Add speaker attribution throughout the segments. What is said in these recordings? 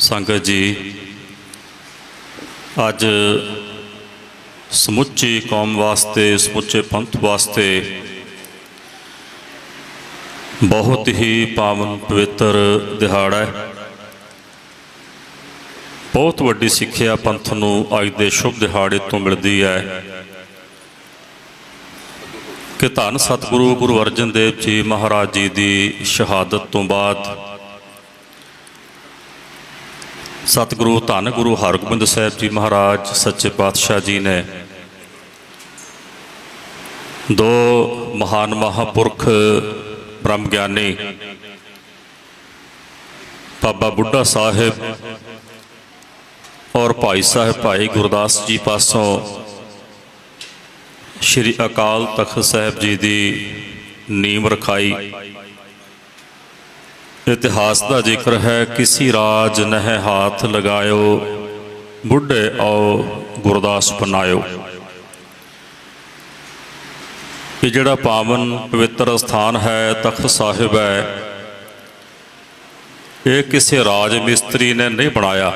Speaker 1: ਸੰਗਤ ਜੀ, ਅੱਜ ਸਮੁੱਚੀ ਕੌਮ ਵਾਸਤੇ, ਸਮੁੱਚੇ ਪੰਥ ਵਾਸਤੇ ਬਹੁਤ ਹੀ ਪਾਵਨ ਪਵਿੱਤਰ ਦਿਹਾੜਾ ਹੈ। ਬਹੁਤ ਵੱਡੀ ਸਿੱਖਿਆ ਪੰਥ ਨੂੰ ਅੱਜ ਦੇ ਸ਼ੁਭ ਦਿਹਾੜੇ ਤੋਂ ਮਿਲਦੀ ਹੈ। ਕਿ ਧੰਨ ਸਤਿਗੁਰੂ ਗੁਰੂ ਅਰਜਨ ਦੇਵ ਜੀ ਮਹਾਰਾਜ ਜੀ ਦੀ ਸ਼ਹਾਦਤ ਤੋਂ ਬਾਅਦ ਸਤਿਗੁਰੂ ਧੰਨ ਗੁਰੂ ਹਰਗੋਬਿੰਦ ਸਾਹਿਬ ਜੀ ਮਹਾਰਾਜ, ਸੱਚੇ ਪਾਤਸ਼ਾਹ ਜੀ ਨੇ ਦੋ ਮਹਾਨ ਮਹਾਪੁਰਖ ਬ੍ਰਹਮ ਗਿਆਨੀ ਬਾਬਾ ਬੁੱਢਾ ਸਾਹਿਬ ਔਰ ਭਾਈ ਸਾਹਿਬ ਭਾਈ ਗੁਰਦਾਸ ਜੀ ਪਾਸੋਂ ਸ਼੍ਰੀ ਅਕਾਲ ਤਖਤ ਸਾਹਿਬ ਜੀ ਦੀ ਨੀਂਵ ਰਖਾਈ ਇਤਿਹਾਸ ਦਾ ਜ਼ਿਕਰ ਹੈ, ਕਿਸੇ ਰਾਜ ਨਹਿ ਹਾਥ ਲਗਾਇਓ, ਬੁੱਢੇ ਆਓ, ਗੁਰਦਾਸ ਪਨਾਇਓ ਇਹ ਜਿਹੜਾ ਪਾਵਨ ਪਵਿੱਤਰ ਸਥਾਨ ਹੈ, ਤਖਤ ਸਾਹਿਬ ਹੈ, ਇਹ ਕਿਸੇ ਰਾਜ ਮਿਸਤਰੀ ਨੇ ਨਹੀਂ ਬਣਾਇਆ।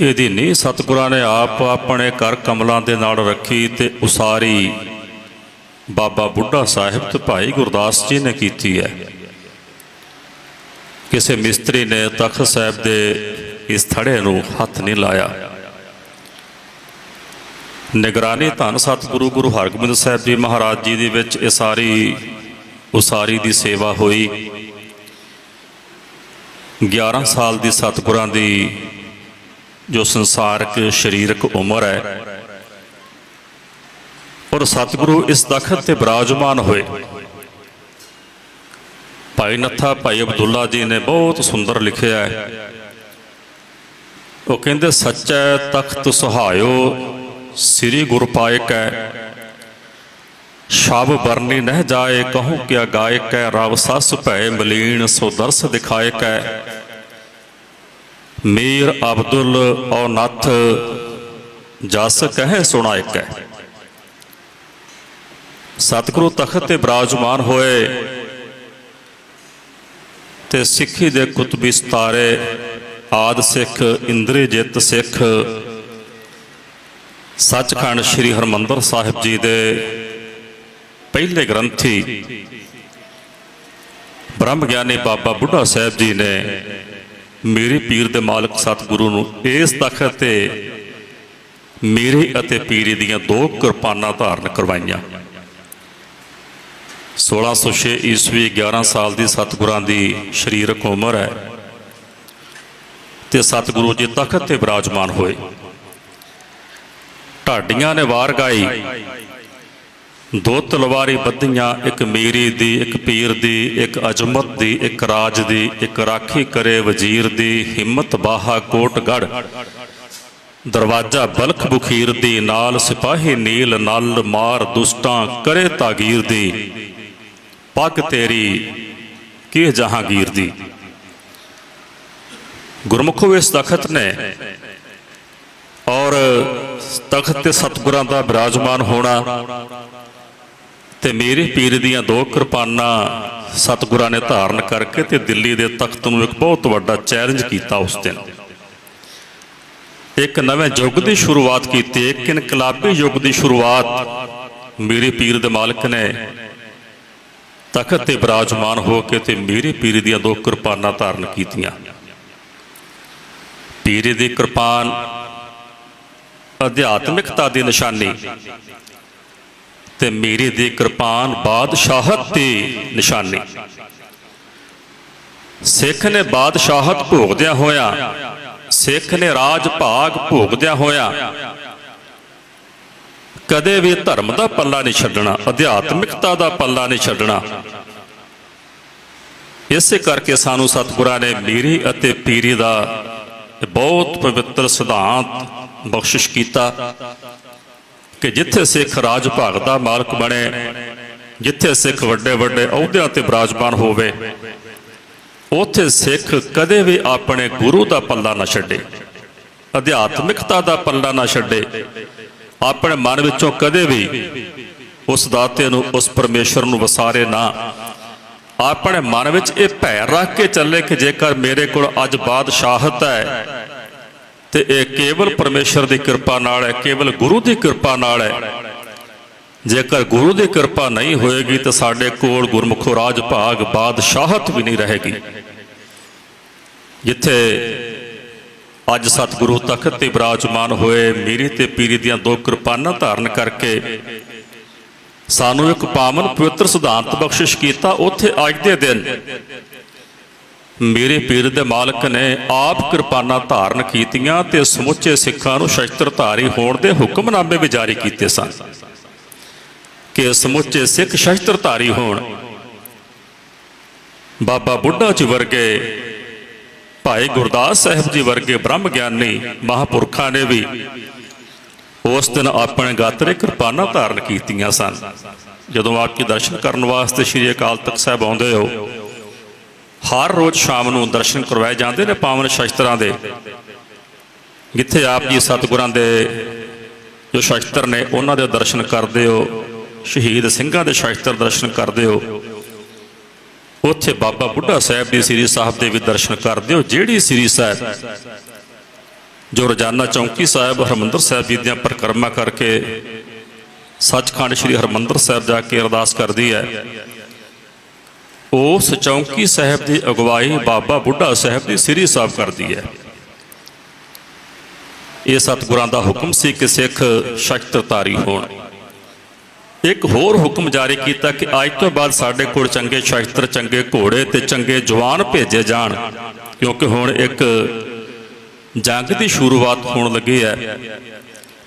Speaker 1: ਇਹਦੀ ਨੀਂਹ ਸਤਿਗੁਰਾਂ ਨੇ ਆਪ ਆਪਣੇ ਕਰ ਕਮਲਾਂ ਦੇ ਨਾਲ ਰੱਖੀ ਤੇ ਉਸਾਰੀ ਬਾਬਾ ਬੁੱਢਾ ਸਾਹਿਬ ਤੇ ਭਾਈ ਗੁਰਦਾਸ ਜੀ ਨੇ ਕੀਤੀ ਹੈ। ਕਿਸੇ ਮਿਸਤਰੀ ਨੇ ਤਖਤ ਸਾਹਿਬ ਦੇ ਇਸ ਥੜੇ ਨੂੰ ਹੱਥ ਨਹੀਂ ਲਾਇਆ। ਨਿਗਰਾਨੀ ਧੰਨ ਸਤਿਗੁਰੂ ਗੁਰੂ ਹਰਗੋਬਿੰਦ ਸਾਹਿਬ ਜੀ ਮਹਾਰਾਜ ਜੀ ਦੇ ਵਿੱਚ ਇਹ ਸਾਰੀ ਉਸਾਰੀ ਦੀ ਸੇਵਾ ਹੋਈ। 11 ਸਾਲ ਦੀ ਸਤਿਗੁਰਾਂ ਦੀ ਜੋ ਸੰਸਾਰਕ, ਸਰੀਰਕ ਉਮਰ ਹੈ ਔਰ ਸਤਿਗੁਰੂ ਇਸ ਤਖਤ ਤੇ ਬਿਰਾਜਮਾਨ ਹੋਏ। ਭਾਈ ਨੱਥਾ, ਭਾਈ ਅਬਦੁੱਲਾ ਜੀ ਨੇ ਬਹੁਤ ਸੁੰਦਰ ਲਿਖਿਆ ਹੈ। ਉਹ ਕਹਿੰਦੇ, ਸੱਚੈ ਤਖਤ ਸੁਹਾਇਓ, ਸ੍ਰੀ ਗੁਰ ਪਾਇਕੈ ਸ਼ਬ ਬਰਨੀ ਨਹਿ ਜਾਏ, ਕਹੂੰ ਕਿਆ ਗਾਇਕੈ ਰਵ ਸਸ ਭੈ ਮਲੀਨ, ਸੋ ਦਰਸ ਦਿਖਾਇਕੈ ਮੀਰ ਅਬਦੁਲ ਔ ਨੱਥ, ਜਸ ਕਹੇ ਸੁਣਾਇਕੈ ਸਤਿਗੁਰੂ ਤਖਤ ਤੇ ਬਿਰਾਜਮਾਨ ਹੋਏ ਤੇ ਸਿੱਖੀ ਦੇ ਕੁਤਬੀ ਸਤਾਰੇ ਆਦ ਸਿੱਖ ਇੰਦਰੀਜਿਤ ਸਿੱਖ, ਸੱਚਖੰਡ ਸ੍ਰੀ ਹਰਮੰਦਰ ਸਾਹਿਬ ਜੀ ਦੇ ਪਹਿਲੇ ਗ੍ਰੰਥੀ ਬ੍ਰਹਮ ਗਿਆਨੀ ਬਾਬਾ ਬੁੱਢਾ ਸਾਹਿਬ ਜੀ ਨੇ ਮੇਰੇ ਪੀਰ ਦੇ ਮਾਲਕ ਸਤਿਗੁਰੂ ਨੂੰ ਇਸ ਤਖਤ ਤੇ ਮੇਰੇ ਅਤੇ ਪੀਰੀ ਦੀਆਂ ਦੋ ਕਿਰਪਾਨਾਂ ਧਾਰਨ ਕਰਵਾਈਆਂ। 1606 ਈਸਵੀ 11 ਸਾਲ ਦੀ ਸਤਿਗੁਰਾਂ ਦੀ ਸਰੀਰਕ ਉਮਰ ਹੈ ਤੇ ਸਤਿਗੁਰੂ ਜੀ ਤਖਤ ਤੇ ਬਿਰਾਜਮਾਨ ਹੋਏ। ਢਾਡੀਆਂ ਨੇ ਵਾਰ ਗਾਈ। ਦੋ ਤਲਵਾਰੀ ਬੱਧੀਆਂ, ਇੱਕ ਮੀਰੀ ਦੀ, ਇੱਕ ਪੀਰ ਦੀ, ਇੱਕ ਅਜਮਤ ਦੀ, ਇੱਕ ਰਾਜ ਦੀ, ਇੱਕ ਰਾਖੀ ਕਰੇ ਵਜ਼ੀਰ ਦੀ, ਹਿੰਮਤ ਬਾਹਾ ਕੋਟਗੜ ਦਰਵਾਜ਼ਾ ਬਲਖ ਬੁਖੀਰ ਦੀ, ਨਾਲ ਸਿਪਾਹੀ ਨੀਲ ਨਲ ਮਾਰ ਦੁਸ਼ਟਾਂ ਕਰੇ ਤਾਗੀਰ ਦੀ। ਪੱਗ ਤੇਰੀ ਕੀ ਜਹਾਂਗੀਰ ਦੀ? ਗੁਰਮੁਖੋ ਇਸ ਤਖਤ ਨੇ ਔਰ ਤਖਤ ਤੇ ਸਤਿਗੁਰਾਂ ਦਾ ਬਿਰਾਜਮਾਨ ਹੋਣਾ ਤੇ ਮੇਰੇ ਪੀਰ ਦੀਆਂ ਦੋ ਕਿਰਪਾਨਾਂ ਸਤਿਗੁਰਾਂ ਨੇ ਧਾਰਨ ਕਰਕੇ ਤੇ ਦਿੱਲੀ ਦੇ ਤਖਤ ਨੂੰ ਇੱਕ ਬਹੁਤ ਵੱਡਾ ਚੈਲੰਜ ਕੀਤਾ ਉਸ ਦਿਨ। ਇੱਕ ਨਵੇਂ ਯੁੱਗ ਦੀ ਸ਼ੁਰੂਆਤ ਕੀਤੀ, ਇੱਕ ਇਨਕਲਾਬੀ ਯੁੱਗ ਦੀ ਸ਼ੁਰੂਆਤ ਮੇਰੇ ਪੀਰ ਦੇ ਮਾਲਕ ਨੇ ਤਖਤ ਤੇ ਬਿਰਾਜਮਾਨ ਹੋ ਕੇ ਤੇ ਮੇਰੇ ਪੀਰ ਦੀਆਂ ਦੋ ਕਿਰਪਾਨਾਂ ਧਾਰਨ ਕੀਤੀਆਂ। ਪੀਰੇ ਦੀ ਕਿਰਪਾਨ ਅਧਿਆਤਮਿਕਤਾ ਦੀ ਨਿਸ਼ਾਨੀ ਤੇ ਮੇਰੇ ਦੀ ਕਿਰਪਾਨ ਬਾਦਸ਼ਾਹਤ ਦੀ ਨਿਸ਼ਾਨੀ। ਸਿੱਖ ਨੇ ਬਾਦਸ਼ਾਹਤ ਭੋਗਦਿਆਂ ਹੋਇਆ, ਸਿੱਖ ਨੇ ਰਾਜ ਭਾਗ ਭੋਗਦਿਆਂ ਹੋਇਆ ਕਦੇ ਵੀ ਧਰਮ ਦਾ ਪੱਲਾ ਨਹੀਂ ਛੱਡਣਾ, ਅਧਿਆਤਮਿਕਤਾ ਦਾ ਪੱਲਾ ਨਹੀਂ ਛੱਡਣਾ। ਇਸੇ ਕਰਕੇ ਸਾਨੂੰ ਸਤਿਗੁਰਾਂ ਨੇ ਮੀਰੀ ਅਤੇ ਪੀਰੀ ਦਾ ਬਹੁਤ ਪਵਿੱਤਰ ਸਿਧਾਂਤ ਬਖਸ਼ਿਸ਼ ਕੀਤਾ ਕਿ ਜਿੱਥੇ ਸਿੱਖ ਰਾਜ ਭਾਗ ਦਾ ਮਾਲਕ ਬਣੇ, ਜਿੱਥੇ ਸਿੱਖ ਵੱਡੇ ਵੱਡੇ ਅਹੁਦਿਆਂ ਤੇ ਬਿਰਾਜਮਾਨ ਹੋਵੇ, ਉੱਥੇ ਸਿੱਖ ਕਦੇ ਵੀ ਆਪਣੇ ਗੁਰੂ ਦਾ ਪੱਲਾ ਨਾ ਛੱਡੇ, ਅਧਿਆਤਮਿਕਤਾ ਦਾ ਪੱਲਾ ਨਾ ਛੱਡੇ ਆਪਣੇ ਮਨ ਵਿੱਚੋਂ ਕਦੇ ਵੀ ਉਸ ਦਾਤੇ ਨੂੰ, ਉਸ ਪਰਮੇਸ਼ਰ ਨੂੰ ਵਸਾਰੇ ਨਾ। ਆਪਣੇ ਮਨ ਵਿੱਚ ਇਹ ਭੈ ਰੱਖ ਕੇ ਚੱਲੇ ਕਿ ਜੇਕਰ ਮੇਰੇ ਕੋਲ ਅੱਜ ਬਾਦਸ਼ਾਹਤ ਹੈ, ਤੇ ਇਹ ਕੇਵਲ ਪਰਮੇਸ਼ਰ ਦੀ ਕਿਰਪਾ ਨਾਲ ਹੈ, ਕੇਵਲ ਗੁਰੂ ਦੀ ਕਿਰਪਾ ਨਾਲ ਹੈ। ਜੇਕਰ ਗੁਰੂ ਦੀ ਕਿਰਪਾ ਨਹੀਂ ਹੋਏਗੀ, ਤਾਂ ਸਾਡੇ ਕੋਲ ਗੁਰਮੁਖੋ ਰਾਜ ਭਾਗ ਬਾਦਸ਼ਾਹਤ ਵੀ ਨਹੀਂ ਰਹੇਗੀ। ਜਿੱਥੇ ਅੱਜ ਸਤਿਗੁਰੂ ਤਖਤ ਤੇ ਬਿਰਾਜਮਾਨ ਹੋਏ ਮੀਰੀ ਤੇ ਪੀਰੀ ਦੀਆਂ ਦੋ ਕਿਰਪਾਨਾਂ ਧਾਰਨ ਕਰਕੇ ਸਾਨੂੰ ਇੱਕ ਪਾਵਨ ਪਵਿੱਤਰ ਸਿਧਾਂਤ ਬਖਸ਼ਿਸ਼ ਕੀਤਾ ਉੱਥੇ ਅੱਜ ਦੇ ਦਿਨ। ਮੇਰੇ ਪੀਰ ਦੇ ਮਾਲਕ ਨੇ ਆਪ ਕਿਰਪਾਨਾਂ ਧਾਰਨ ਕੀਤੀਆਂ ਤੇ ਸਮੁੱਚੇ ਸਿੱਖਾਂ ਨੂੰ ਸ਼ਸਤਰਧਾਰੀ ਹੋਣ ਦੇ ਹੁਕਮਨਾਮੇ ਵੀ ਜਾਰੀ ਕੀਤੇ ਸਨ ਕਿ ਸਮੁੱਚੇ ਸਿੱਖ ਸ਼ਸਤਰਧਾਰੀ ਹੋਣ। ਬਾਬਾ ਬੁੱਢਾ ਜੀ ਵਰਗੇ ਭਾਈ ਗੁਰਦਾਸ ਸਾਹਿਬ ਜੀ ਵਰਗੇ ਬ੍ਰਹਮ ਗਿਆਨੀ ਮਹਾਪੁਰਖਾਂ ਨੇ ਵੀ ਉਸ ਦਿਨ ਆਪਣੇ ਗਾਤਰੇ ਕਿਰਪਾਨਾਂ ਧਾਰਨ ਕੀਤੀਆਂ ਸਨ। ਜਦੋਂ ਆਪ ਕੀ ਦਰਸ਼ਨ ਕਰਨ ਵਾਸਤੇ ਸ੍ਰੀ ਅਕਾਲ ਤਖਤ ਸਾਹਿਬ ਆਉਂਦੇ ਹੋ, ਹਰ ਰੋਜ਼ ਸ਼ਾਮ ਨੂੰ ਦਰਸ਼ਨ ਕਰਵਾਏ ਜਾਂਦੇ ਨੇ ਪਾਵਨ ਸ਼ਸਤਰਾਂ ਦੇ। ਜਿੱਥੇ ਆਪ ਜੀ ਸਤਿਗੁਰਾਂ ਦੇ ਜੋ ਸ਼ਸਤਰ ਨੇ, ਉਹਨਾਂ ਦੇ ਦਰਸ਼ਨ ਕਰਦੇ ਹੋ, ਸ਼ਹੀਦ ਸਿੰਘਾਂ ਦੇ ਸ਼ਸਤਰ ਦਰਸ਼ਨ ਕਰਦੇ ਹੋ। ਉੱਥੇ ਬਾਬਾ ਬੁੱਢਾ ਸਾਹਿਬ ਦੀ ਸ੍ਰੀ ਸਾਹਿਬ ਦੇ ਵੀ ਦਰਸ਼ਨ ਕਰਦੇ ਹੋ ਜਿਹੜੀ ਸ੍ਰੀ ਸਾਹਿਬ ਜੋ ਰੋਜ਼ਾਨਾ ਚੌਂਕੀ ਸਾਹਿਬ, ਹਰਮੰਦਰ ਸਾਹਿਬ ਜੀ ਦੀਆਂ ਪਰਿਕਰਮਾ ਕਰਕੇ ਸੱਚਖੰਡ ਸ੍ਰੀ ਹਰਮੰਦਰ ਸਾਹਿਬ ਜਾ ਕੇ ਅਰਦਾਸ ਕਰਦੀ ਹੈ। ਉਸ ਚੌਂਕੀ ਸਾਹਿਬ ਦੀ ਅਗਵਾਈ ਬਾਬਾ ਬੁੱਢਾ ਸਾਹਿਬ ਦੀ ਸ੍ਰੀ ਸਾਹਿਬ ਕਰਦੀ ਹੈ। ਇਹ ਸਤਿਗੁਰਾਂ ਦਾ ਹੁਕਮ ਸੀ ਕਿ ਸਿੱਖ ਸ਼ਸਤਰਧਾਰੀ ਹੋਣ। ਇੱਕ ਹੋਰ ਹੁਕਮ ਜਾਰੀ ਕੀਤਾ ਕਿ ਅੱਜ ਤੋਂ ਬਾਅਦ ਸਾਡੇ ਕੋਲ ਚੰਗੇ ਸ਼ਸਤਰ, ਚੰਗੇ ਘੋੜੇ ਤੇ ਚੰਗੇ ਜਵਾਨ ਭੇਜੇ ਜਾਣ। ਕਿਉਂਕਿ ਹੁਣ ਇੱਕ ਜੰਗ ਦੀ ਸ਼ੁਰੂਆਤ ਹੋਣ ਲੱਗੀ ਹੈ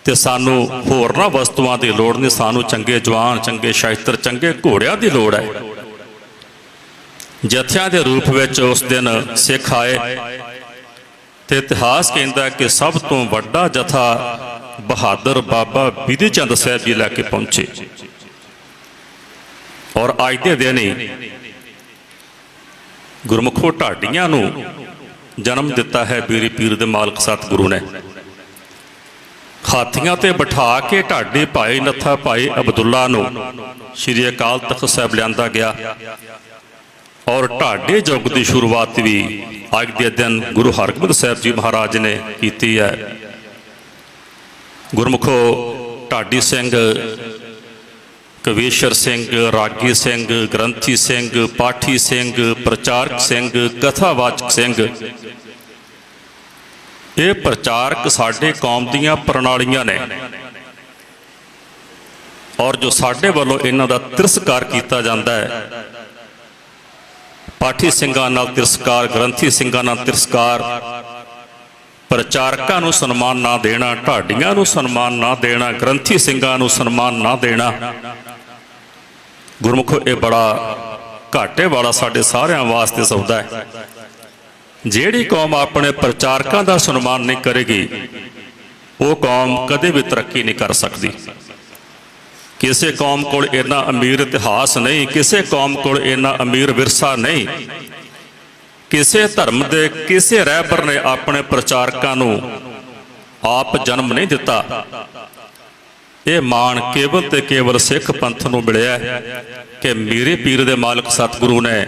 Speaker 1: ਤੇ ਸਾਨੂੰ ਹੋਰਨਾਂ ਵਸਤੂਆਂ ਦੀ ਲੋੜ ਨਹੀਂ, ਸਾਨੂੰ ਚੰਗੇ ਜਵਾਨ, ਚੰਗੇ ਸ਼ਸਤਰ, ਚੰਗੇ ਘੋੜਿਆਂ ਦੀ ਲੋੜ ਹੈ। ਜਥਿਆਂ ਦੇ ਰੂਪ ਵਿੱਚ ਉਸ ਦਿਨ ਸਿੱਖ ਆਏ ਤੇ ਇਤਿਹਾਸ ਕਹਿੰਦਾ ਕਿ ਸਭ ਤੋਂ ਵੱਡਾ ਜਥਾ ਬਹਾਦਰ ਬਾਬਾ ਬਿਧੀ ਚੰਦ ਸਾਹਿਬ ਜੀ ਲੈ ਕੇ ਪਹੁੰਚੇ। ਔਰ ਅੱਜ ਦੇ ਦਿਨ ਹੀ ਗੁਰਮੁਖੋ ਢਾਡੀਆਂ ਨੂੰ ਜਨਮ ਦਿੱਤਾ ਹੈ ਬੀਰੀ ਪੀਰ ਦੇ ਮਾਲਕ ਸਤਿਗੁਰੂ ਨੇ। ਹਾਥੀਆਂ ਤੇ ਬਿਠਾ ਕੇ ਢਾਡੀ ਭਾਈ ਨੱਥਾ ਭਾਈ ਅਬਦੁੱਲਾ ਨੂੰ ਸ੍ਰੀ ਅਕਾਲ ਤਖਤ ਸਾਹਿਬ ਲਿਆਂਦਾ ਗਿਆ। ਔਰ ਢਾਡੇ ਯੁੱਗ ਦੀ ਸ਼ੁਰੂਆਤ ਵੀ ਅੱਜ ਦੇ ਦਿਨ ਗੁਰੂ ਹਰਗੋਬਿੰਦ ਸਾਹਿਬ ਜੀ ਮਹਾਰਾਜ ਨੇ ਕੀਤੀ ਹੈ। ਗੁਰਮੁਖੋ ਢਾਡੀ ਸਿੰਘ, ਕਵੀਸ਼ਰ ਸਿੰਘ, ਰਾਗੀ ਸਿੰਘ, ਗ੍ਰੰਥੀ ਸਿੰਘ, ਪਾਠੀ ਸਿੰਘ, ਪ੍ਰਚਾਰਕ ਸਿੰਘ, ਕਥਾਵਾਚਕ ਸਿੰਘ। ਇਹ ਪ੍ਰਚਾਰਕ ਸਾਡੇ ਕੌਮ ਦੀਆਂ ਪ੍ਰਣਾਲੀਆਂ ਨੇ। ਔਰ ਜੋ ਸਾਡੇ ਵੱਲੋਂ ਇਹਨਾਂ ਦਾ ਤਿਰਸਕਾਰ ਕੀਤਾ ਜਾਂਦਾ ਹੈ। ਪਾਠੀ ਸਿੰਘਾਂ ਨਾਲ ਤਿਰਸਕਾਰ, ਗ੍ਰੰਥੀ ਸਿੰਘਾਂ ਨਾਲ ਤਿਰਸਕਾਰ ਪ੍ਰਚਾਰਕਾਂ ਨੂੰ ਸਨਮਾਨ ਨਾ ਦੇਣਾ, ਢਾਡੀਆਂ ਨੂੰ ਸਨਮਾਨ ਨਾ ਦੇਣਾ, ਗ੍ਰੰਥੀ ਸਿੰਘਾਂ ਨੂੰ ਸਨਮਾਨ ਨਾ ਦੇਣਾ। ਗੁਰਮੁਖੋ, ਇਹ ਬੜਾ ਘਾਟੇ ਵਾਲਾ ਸਾਡੇ ਸਾਰਿਆਂ ਵਾਸਤੇ ਸੌਦਾ ਹੈ। ਜਿਹੜੀ ਕੌਮ ਆਪਣੇ ਪ੍ਰਚਾਰਕਾਂ ਦਾ ਸਨਮਾਨ ਨਹੀਂ ਕਰੇਗੀ, ਉਹ ਕੌਮ ਕਦੇ ਵੀ ਤਰੱਕੀ ਨਹੀਂ ਕਰ ਸਕਦੀ। ਕਿਸੇ ਕੌਮ ਕੋਲ ਇੰਨਾ ਅਮੀਰ ਇਤਿਹਾਸ ਨਹੀਂ, ਕਿਸੇ ਕੌਮ ਕੋਲ ਇੰਨਾ ਅਮੀਰ ਵਿਰਸਾ ਨਹੀਂ। ਕਿਸੇ ਧਰਮ ਦੇ ਕਿਸੇ ਰਹਿਬਰ ਨੇ ਆਪਣੇ ਪ੍ਰਚਾਰਕਾਂ ਨੂੰ ਆਪ ਜਨਮ ਨਹੀਂ ਦਿੱਤਾ। ਇਹ ਮਾਣ ਕੇਵਲ ਤੇ ਕੇਵਲ ਸਿੱਖ ਪੰਥ ਨੂੰ ਮਿਲਿਆ ਕਿ ਮੇਰੇ ਪੀਰ ਦੇ ਮਾਲਕ ਸਤਿਗੁਰੂ ਨੇ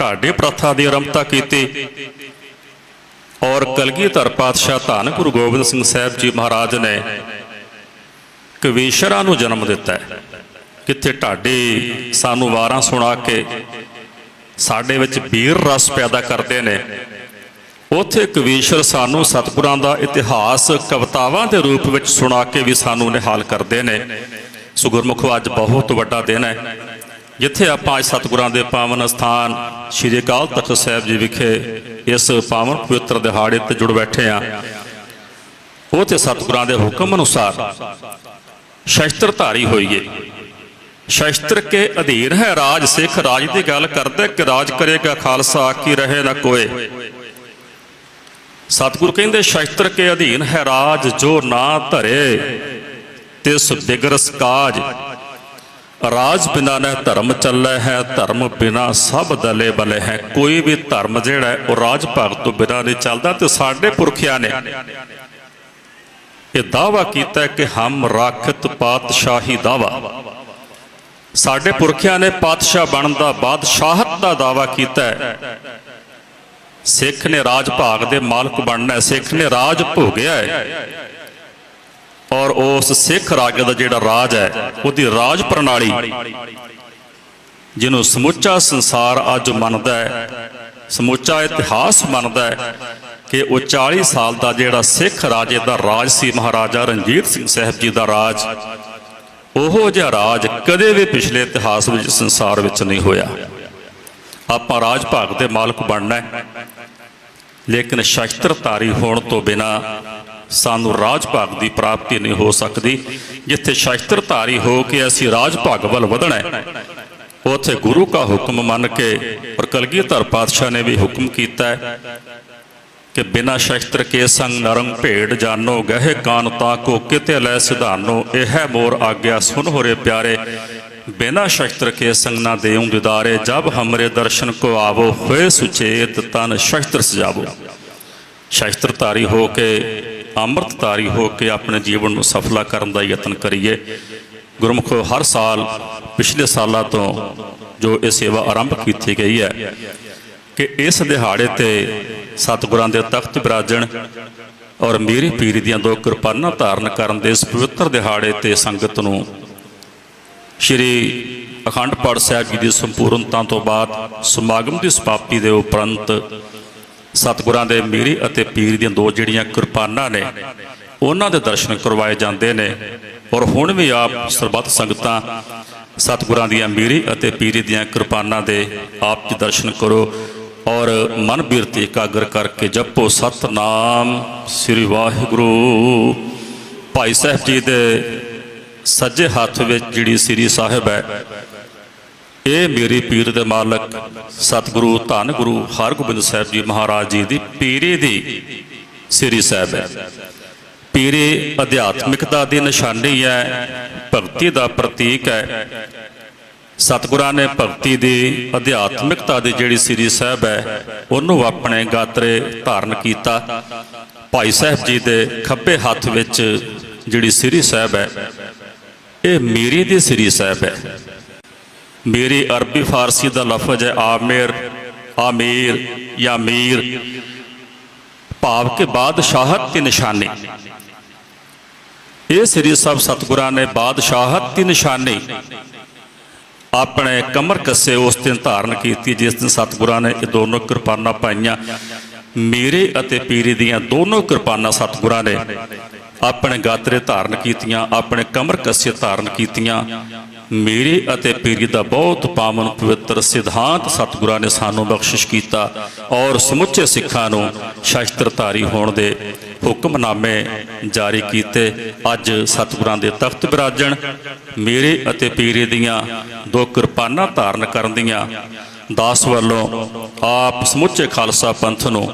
Speaker 1: ਢਾਡੇ ਪ੍ਰਥਾ ਦੀ ਆਰੰਭਤਾ ਕੀਤੀ ਔਰ ਕਲਗੀਧਰ ਪਾਤਸ਼ਾਹ ਧੰਨ ਗੁਰੂ ਗੋਬਿੰਦ ਸਿੰਘ ਸਾਹਿਬ ਜੀ ਮਹਾਰਾਜ ਨੇ ਕਵੀਸ਼ਰਾਂ ਨੂੰ ਜਨਮ ਦਿੱਤਾ ਕਿੱਥੇ ਢਾਡੇ ਸਾਨੂੰ ਵਾਰਾਂ ਸੁਣਾ ਕੇ ਸਾਡੇ ਵਿੱਚ ਵੀਰ ਰਸ ਪੈਦਾ ਕਰਦੇ ਨੇ। ਉਥੇ ਕਵੀਸ਼ਰ ਸਾਨੂੰ ਸਤਿਗੁਰਾਂ ਦਾ ਇਤਿਹਾਸ ਕਵਤਾਵਾਂ ਦੇ ਰੂਪ ਵਿੱਚ ਸੁਣਾ ਕੇ ਵੀ ਸਾਨੂੰ ਨਿਹਾਲ ਕਰਦੇ ਨੇ। ਸੋ ਗੁਰਮੁਖੋ ਅੱਜ ਬਹੁਤ ਵੱਡਾ ਦਿਨ ਹੈ। ਜਿੱਥੇ ਆਪਾਂ ਅੱਜ ਸਤਿਗੁਰਾਂ ਦੇ ਪਾਵਨ ਸਥਾਨ ਸ੍ਰੀ ਅਕਾਲ ਤਖਤ ਸਾਹਿਬ ਜੀ ਵਿਖੇ ਇਸ ਪਾਵਨ ਪਵਿੱਤਰ ਦਿਹਾੜੇ ਤੇ ਜੁੜ ਬੈਠੇ ਆ ਉਹ ਤੇ ਸਤਿਗੁਰਾਂ ਦੇ ਹੁਕਮ ਅਨੁਸਾਰ ਸ਼ਸਤਰਧਾਰੀ ਹੋਈਏ। ਸ਼ਸਤਰ ਕੇ ਅਧੀਨ ਹੈ, ਰਾਜ ਸਿੱਖ, ਰਾਜ ਦੀ ਗੱਲ ਕਰਦਾ ਕਿ ਰਾਜ ਕਰੇਗਾ ਖਾਲਸਾ, ਕੀ ਰਹੇ ਨਾ ਕੋਏ। ਸਤਿਗੁਰ ਕਹਿੰਦੇ, ਸ਼ਸਤਰ ਕੇ ਅਧੀਨ ਹੈ, ਰਾਜ ਜੋ ਨਾ ਧਰੇ, ਤਿਸ ਬਿਗਰਸ ਕਾਜ। ਰਾਜ ਬਿਨਾ ਨਾ ਧਰਮ ਚੱਲੇ ਹੈ, ਧਰਮ ਬਿਨਾ ਸਭ ਦਲੇ ਬਲੇ ਹੈ। ਕੋਈ ਵੀ ਧਰਮ ਜਿਹੜਾ ਹੈ ਉਹ ਰਾਜ ਭਗਤ ਤੋਂ ਬਿਨਾ ਨਹੀਂ ਚੱਲਦਾ ਤੇ ਸਾਡੇ ਪੁਰਖਿਆਂ ਨੇ ਇਹ ਦਾਵਾ ਕੀਤਾ ਕਿ ਹਮ ਰਾਖਤ ਪਾਤਸ਼ਾਹੀ ਦਾਵਾ ਸਾਡੇ ਪੁਰਖਿਆਂ ਨੇ ਪਾਤਸ਼ਾਹ ਬਣਨ ਦਾ ਬਾਦਸ਼ਾਹਤ ਦਾ ਦਾਵਾ ਕੀਤਾ ਹੈ। ਸਿੱਖ ਨੇ ਰਾਜ ਭਾਗ ਦੇ ਮਾਲਕ ਬਣਨਾ ਸਿੱਖ ਨੇ ਰਾਜ ਭੋਗਿਆ ਹੈ। ਔਰ ਉਸ ਸਿੱਖ ਰਾਜ ਦਾ ਜਿਹੜਾ ਰਾਜ ਹੈ ਉਹਦੀ ਰਾਜ ਪ੍ਰਣਾਲੀ ਜਿਹਨੂੰ ਸਮੁੱਚਾ ਸੰਸਾਰ ਅੱਜ ਮੰਨਦਾ ਹੈ ਸਮੁੱਚਾ ਇਤਿਹਾਸ ਮੰਨਦਾ ਹੈ ਕਿ ਉਹ 40 ਸਾਲ ਦਾ ਜਿਹੜਾ ਸਿੱਖ ਰਾਜੇ ਦਾ ਰਾਜ ਸੀ ਮਹਾਰਾਜਾ ਰਣਜੀਤ ਸਿੰਘ ਸਾਹਿਬ ਜੀ ਦਾ ਰਾਜ ਉਹੋ ਜਿਹਾ ਰਾਜ ਕਦੇ ਵੀ ਪਿਛਲੇ ਇਤਿਹਾਸ ਵਿੱਚ ਸੰਸਾਰ ਵਿੱਚ ਨਹੀਂ ਹੋਇਆ। ਆਪਾਂ ਰਾਜ ਭਾਗ ਦੇ ਮਾਲਕ ਬਣਨਾ ਹੈ। ਲੇਕਿਨ ਸ਼ਸਤਰਧਾਰੀ ਹੋਣ ਤੋਂ ਬਿਨਾ ਸਾਨੂੰ ਰਾਜ ਭਾਗ ਦੀ ਪ੍ਰਾਪਤੀ ਨਹੀਂ ਹੋ ਸਕਦੀ। ਜਿੱਥੇ ਸ਼ਸਤਰਧਾਰੀ ਹੋ ਕੇ ਅਸੀਂ ਰਾਜ ਭਾਗ ਵੱਲ ਵਧਣਾ ਹੈ, ਉਥੇ ਗੁਰੂ ਕਾ ਹੁਕਮ ਮੰਨ ਕੇ ਔਰ ਕਲਗੀਧਰ ਪਾਤਸ਼ਾਹ ਨੇ ਵੀ ਹੁਕਮ ਕੀਤਾ ਹੈ ਕਿ ਬਿਨਾ ਸ਼ਸਤਰ ਕੇ ਸੰਗ ਨਰਮ ਭੇਡ ਜਾਨੋ, ਗਹਿ ਕਾਨ ਤਾਂ ਕੋ ਕਿਤੇ ਲੈ ਸਿਧਾਨੋ, ਇਹ ਹੈ ਮੋਰ ਆਗਿਆ ਸੁਨ ਹੋਰੇ ਪਿਆਰੇ। ਬਿਨਾ ਸ਼ਸਤਰ ਕੇ ਸੰਗ ਨਾ ਦੇਉ ਦਿਦਾਰੇ, ਜਬ ਹਮਰੇ ਦਰਸ਼ਨ ਕੋ ਆਵੋ ਹੋਏ ਸੁਚੇਤ ਤਨ ਸ਼ਸਤਰ ਸਜਾਵੋ। ਸ਼ਸਤਰ ਧਾਰੀ ਹੋ ਕੇ, ਅੰਮ੍ਰਿਤਧਾਰੀ ਹੋ ਕੇ ਆਪਣੇ ਜੀਵਨ ਨੂੰ ਸਫਲਾ ਕਰਨ ਦਾ ਯਤਨ ਕਰੀਏ। ਗੁਰਮੁਖੋ ਹਰ ਸਾਲ, ਪਿਛਲੇ ਸਾਲਾਂ ਤੋਂ ਜੋ ਇਹ ਸੇਵਾ ਆਰੰਭ ਕੀਤੀ ਗਈ ਹੈ, ਕਿ ਇਸ ਦਿਹਾੜੇ ਤੇ ਸਤਿਗੁਰਾਂ ਦੇ ਤਖਤ ਬਿਰਾਜਣ ਔਰ ਮੇਰੀ ਪੀਰ ਦੀਆਂ ਦੋ ਕਿਰਪਾਨਾਂ ਧਾਰਨ ਕਰਨ ਦੇ ਇਸ ਪਵਿੱਤਰ ਦਿਹਾੜੇ ਤੇ ਸੰਗਤ ਨੂੰ ਸ਼੍ਰੀ ਅਖੰਡ ਪਾਠ ਸਾਹਿਬ ਜੀ ਦੀ ਸੰਪੂਰਨਤਾ ਤੋਂ ਬਾਅਦ ਸਮਾਗਮ ਦੀ ਸਮਾਪਤੀ ਦੇ ਉਪਰੰਤ ਸਤਿਗੁਰਾਂ ਦੇ ਮੀਰੀ ਅਤੇ ਪੀਰ ਦੀਆਂ ਦੋ ਜਿਹੜੀਆਂ ਕਿਰਪਾਨਾਂ ਨੇ, ਉਹਨਾਂ ਦੇ ਦਰਸ਼ਨ ਕਰਵਾਏ ਜਾਂਦੇ ਨੇ ਔਰ ਹੁਣ ਵੀ ਆਪ ਸਰਬੱਤ ਸੰਗਤਾਂ ਸਤਿਗੁਰਾਂ ਦੀਆਂ ਮੀਰੀ ਅਤੇ ਪੀਰੀ ਦੀਆਂ ਕਿਰਪਾਨਾਂ ਦੇ ਆਪ ਜੀ ਦਰਸ਼ਨ ਕਰੋ। ਔਰ ਮਨ ਬਿਰਤੀ ਇਕਾਗਰ ਕਰਕੇ ਜਪੋ ਸਤਨਾਮ ਸ੍ਰੀ ਵਾਹਿਗੁਰੂ। ਭਾਈ ਸਾਹਿਬ ਜੀ ਦੇ ਸੱਜੇ ਹੱਥ ਵਿੱਚ ਜਿਹੜੀ ਸ੍ਰੀ ਸਾਹਿਬ ਹੈ, ਇਹ ਮੇਰੀ ਪੀਰ ਦੇ ਮਾਲਕ ਸਤਿਗੁਰੂ ਧੰਨ ਗੁਰੂ ਹਰਗੋਬਿੰਦ ਸਾਹਿਬ ਜੀ ਮਹਾਰਾਜ ਜੀ ਦੀ ਪੀਰੀ ਦੀ ਸ੍ਰੀ ਸਾਹਿਬ ਹੈ। ਪੀਰੀ ਅਧਿਆਤਮਿਕਤਾ ਦੀ ਨਿਸ਼ਾਨੀ ਹੈ, ਭਗਤੀ ਦਾ ਪ੍ਰਤੀਕ ਹੈ ਸਤਿਗੁਰਾਂ ਨੇ ਭਗਤੀ ਦੀ ਅਧਿਆਤਮਿਕਤਾ ਦੀ ਜਿਹੜੀ ਸ੍ਰੀ ਸਾਹਿਬ ਹੈ, ਉਹਨੂੰ ਆਪਣੇ ਗਾਤਰੇ ਧਾਰਨ ਕੀਤਾ। ਭਾਈ ਸਾਹਿਬ ਜੀ ਦੇ ਖੱਬੇ ਹੱਥ ਵਿੱਚ ਜਿਹੜੀ ਸ੍ਰੀ ਸਾਹਿਬ ਹੈ, ਇਹ ਮੇਰੀ ਦੀ ਸ੍ਰੀ ਸਾਹਿਬ ਹੈ। ਮੇਰੀ ਅਰਬੀ ਫਾਰਸੀ ਦਾ ਲਫ਼ਜ਼ ਹੈ, ਆਮਿਰ ਆਮੀਰ ਜਾਂ ਮੀਰ। ਭਾਵ ਕੇ ਬਾਦਸ਼ਾਹਤ ਦੀ ਨਿਸ਼ਾਨੀ। ਇਹ ਸ੍ਰੀ ਸਾਹਿਬ ਸਤਿਗੁਰਾਂ ਨੇ ਬਾਦਸ਼ਾਹਤ ਦੀ ਨਿਸ਼ਾਨੀ ਆਪਣੇ ਕਮਰ ਕੱਸੇ ਉਸ ਦਿਨ ਧਾਰਨ ਕੀਤੀ, ਜਿਸ ਦਿਨ ਸਤਿਗੁਰਾਂ ਨੇ ਇਹ ਦੋਨੋਂ ਕਿਰਪਾਨਾਂ ਪਾਈਆਂ। ਮੇਰੇ ਅਤੇ ਪੀਰੀ ਦੀਆਂ ਦੋਨੋਂ ਕਿਰਪਾਨਾਂ ਸਤਿਗੁਰਾਂ ਨੇ ਆਪਣੇ ਗਾਤਰੇ ਧਾਰਨ ਕੀਤੀਆਂ, ਆਪਣੇ ਕਮਰ ਕੱਸੇ ਧਾਰਨ ਕੀਤੀਆਂ। ਮੇਰੇ ਅਤੇ ਪੀਰੀ ਦਾ ਬਹੁਤ ਪਾਵਨ ਪਵਿੱਤਰ ਸਿਧਾਂਤ ਸਤਿਗੁਰਾਂ ਨੇ ਸਾਨੂੰ ਬਖਸ਼ਿਸ਼ ਕੀਤਾ ਔਰ ਸਮੁੱਚੇ ਸਿੱਖਾਂ ਨੂੰ ਸ਼ਸਤਰਧਾਰੀ ਹੋਣ ਦੇ ਹੁਕਮਨਾਮੇ ਜਾਰੀ ਕੀਤੇ। ਅੱਜ ਸਤਿਗੁਰਾਂ ਦੇ ਤਖਤ ਬਿਰਾਜਣ, ਮੇਰੇ ਅਤੇ ਪੀਰੇ ਦੀਆਂ ਦੋ ਕਿਰਪਾਨਾਂ ਧਾਰਨ ਕਰਨ ਦੀਆਂ। ਦਾਸ ਵੱਲੋਂ ਆਪ ਸਮੁੱਚੇ ਖਾਲਸਾ ਪੰਥ ਨੂੰ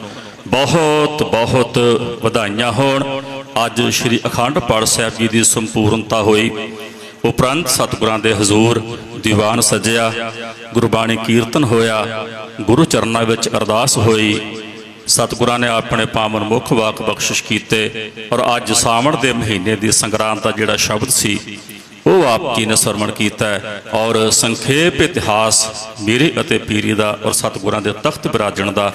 Speaker 1: ਬਹੁਤ ਬਹੁਤ ਵਧਾਈਆਂ ਹੋਣ। ਅੱਜ ਸ੍ਰੀ ਅਖੰਡ ਪਾਠ ਸਾਹਿਬ ਜੀ ਦੀ ਸੰਪੂਰਨਤਾ ਹੋਈ। ਉਪਰੰਤ ਸਤਿਗੁਰਾਂ ਦੇ ਹਜ਼ੂਰ ਦੀਵਾਨ ਸਜਿਆ, ਗੁਰਬਾਣੀ ਕੀਰਤਨ ਹੋਇਆ, ਗੁਰੂ ਚਰਨਾਂ ਵਿੱਚ ਅਰਦਾਸ ਹੋਈ। ਸਤਿਗੁਰਾਂ ਨੇ ਆਪਣੇ ਪਾਵਨ ਮੁਖ ਵਾਕ ਬਖਸ਼ਿਸ਼ ਕੀਤੇ ਔਰ ਅੱਜ ਸਾਵਣ ਦੇ ਮਹੀਨੇ ਦੀ ਸੰਗਰਾਂਦ ਦਾ ਜਿਹੜਾ ਸ਼ਬਦ ਸੀ ਉਹ ਆਪ ਜੀ ਨੇ ਸਰਵਣ ਕੀਤਾ ਔਰ ਸੰਖੇਪ ਇਤਿਹਾਸ ਮੇਰੇ ਅਤੇ ਪੀਰੀ ਦਾ ਔਰ ਸਤਿਗੁਰਾਂ ਦੇ ਤਖਤ ਬਿਰਾਜਣ ਦਾ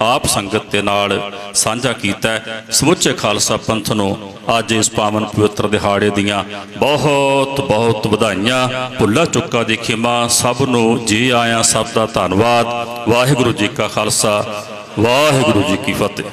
Speaker 1: ਆਪ ਸੰਗਤ ਦੇ ਨਾਲ ਸਾਂਝਾ ਕੀਤਾ ਸਮੁੱਚੇ ਖਾਲਸਾ ਪੰਥ ਨੂੰ ਅੱਜ ਇਸ ਪਾਵਨ ਪਵਿੱਤਰ ਦਿਹਾੜੇ ਦੀਆਂ ਬਹੁਤ ਬਹੁਤ ਵਧਾਈਆਂ। ਭੁੱਲਾ ਚੁੱਕਾ ਦੀ ਖਿਮਾ ਸਭ ਨੂੰ ਜੀ ਆਇਆਂ, ਸਭ ਦਾ ਧੰਨਵਾਦ। ਵਾਹਿਗੁਰੂ ਜੀ ਕਾ ਖਾਲਸਾ, ਵਾਹਿਗੁਰੂ ਜੀ ਕੀ ਫਤਿਹ।